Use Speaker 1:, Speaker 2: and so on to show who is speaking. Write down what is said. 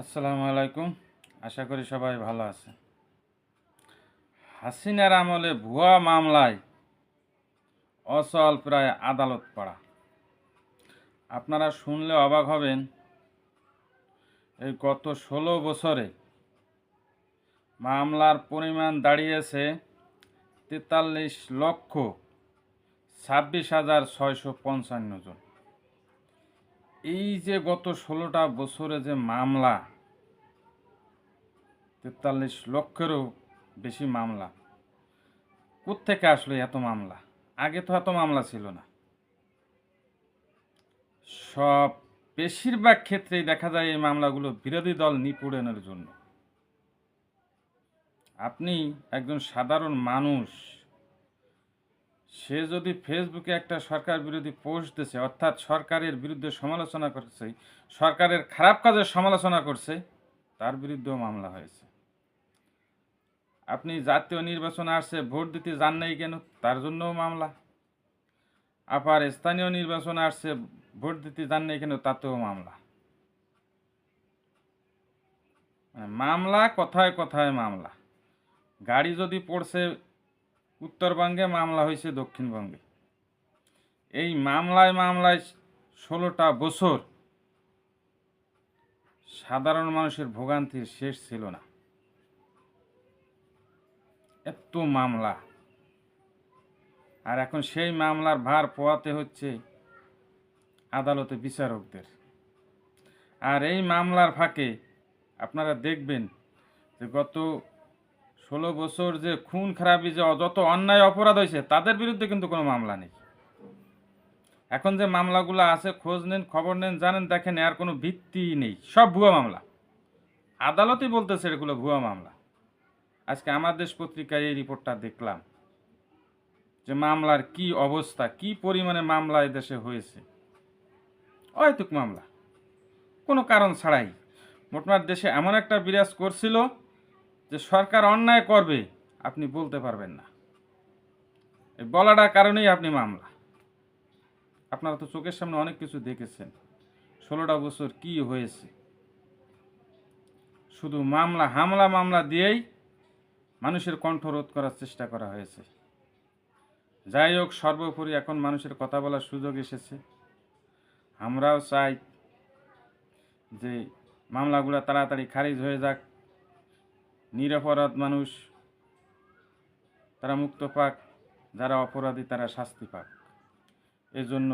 Speaker 1: আসসালামু আলাইকুম। আশা করি সবাই ভালো আছে। হাসিনার আমলে ভুয়া মামলায় অচল প্রায় আদালত পাড়া। আপনারা শুনলে অবাক হবেন, এই গত ষোলো বছরে মামলার পরিমাণ দাঁড়িয়েছে তেতাল্লিশ লক্ষ ছাব্বিশ হাজার ছয়শো পঞ্চান্ন জন। এই যে গত ষোলোটা বছরে যে মামলা, তেতাল্লিশ লক্ষেরও বেশি মামলা, কোত্থেকে আসলো এত মামলা? আগে তো এত মামলা ছিল না। সব বেশিরভাগ ক্ষেত্রেই দেখা যায় এই মামলাগুলো বিরোধী দল নিপীড়নের জন্য। আপনি একজন সাধারণ মানুষ সে যদি ফেসবুকে একটা সরকার বিরোধী পোস্ট দিছে, অর্থাৎ সরকারের বিরুদ্ধে সমালোচনা করছে, সরকারের খারাপ কাজের সমালোচনা করছে, তার বিরুদ্ধেও মামলা হয়েছে। আপনি জাতীয় নির্বাচন আসছে, ভোট দিতে যান নাই কেন? তার জন্যও মামলা। আবার স্থানীয় নির্বাচন আসছে, ভোট দিতে যান নাই কেন? তাতেও মামলা। মানে মামলা, কথায় কথায় মামলা। গাড়ি যদি পড়ছে উত্তরবঙ্গে মামলা হয়েছে দক্ষিণবঙ্গে। এই মামলায় মামলায় ষোলোটা বছর সাধারণ মানুষের ভোগান্তির শেষ ছিল না। এত মামলা। আর এখন সেই মামলার ভার পোয়াতে হচ্ছে আদালতে বিচারকদের। আর এই মামলার ফাঁকে আপনারা দেখবেন যে গত ষোলো বছর যে খুন, খারাপি, যে যত অন্যায় অপরাধ হয়েছে, তাদের বিরুদ্ধে কিন্তু কোনো মামলা নেই। এখন যে মামলাগুলো আছে, খোঁজ নেন, খবর নেন, জানেন, দেখেন আর কোনো ভিত্তি নেই। সব ভুয়া মামলা। আদালতই বলতেছে এগুলো ভুয়া মামলা। আজকে আমার দেশ পত্রিকায় এই রিপোর্টটা দেখলাম যে মামলার কি অবস্থা, কি পরিমাণে মামলা দেশে হয়েছে। অহেতুক মামলা। কোনো কারণ ছাড়াই। মোটমাট দেশে এমন একটা বিরাজ করছিল যে সরকার অন্যায় করবে, আপনি বলতে পারবেন না। এই বলাটার কারণেই আপনি মামলা। আপনারা তো চোখের সামনে অনেক কিছু দেখেছেন। ষোলোটা বছর কি হয়েছে? শুধু মামলা, হামলা, মামলা দিয়েই মানুষের কণ্ঠ রোধ করার চেষ্টা করা হয়েছে। যাই হোক, সর্বোপরি এখন মানুষের কথা বলার সুযোগ এসেছে। আমরাও চাই যে মামলাগুলো তাড়াতাড়ি খারিজ হয়ে যাক। নিরপরাধ মানুষ তারা মুক্ত পাক যারা অপরাধী তারা শাস্তি পাক। এজন্য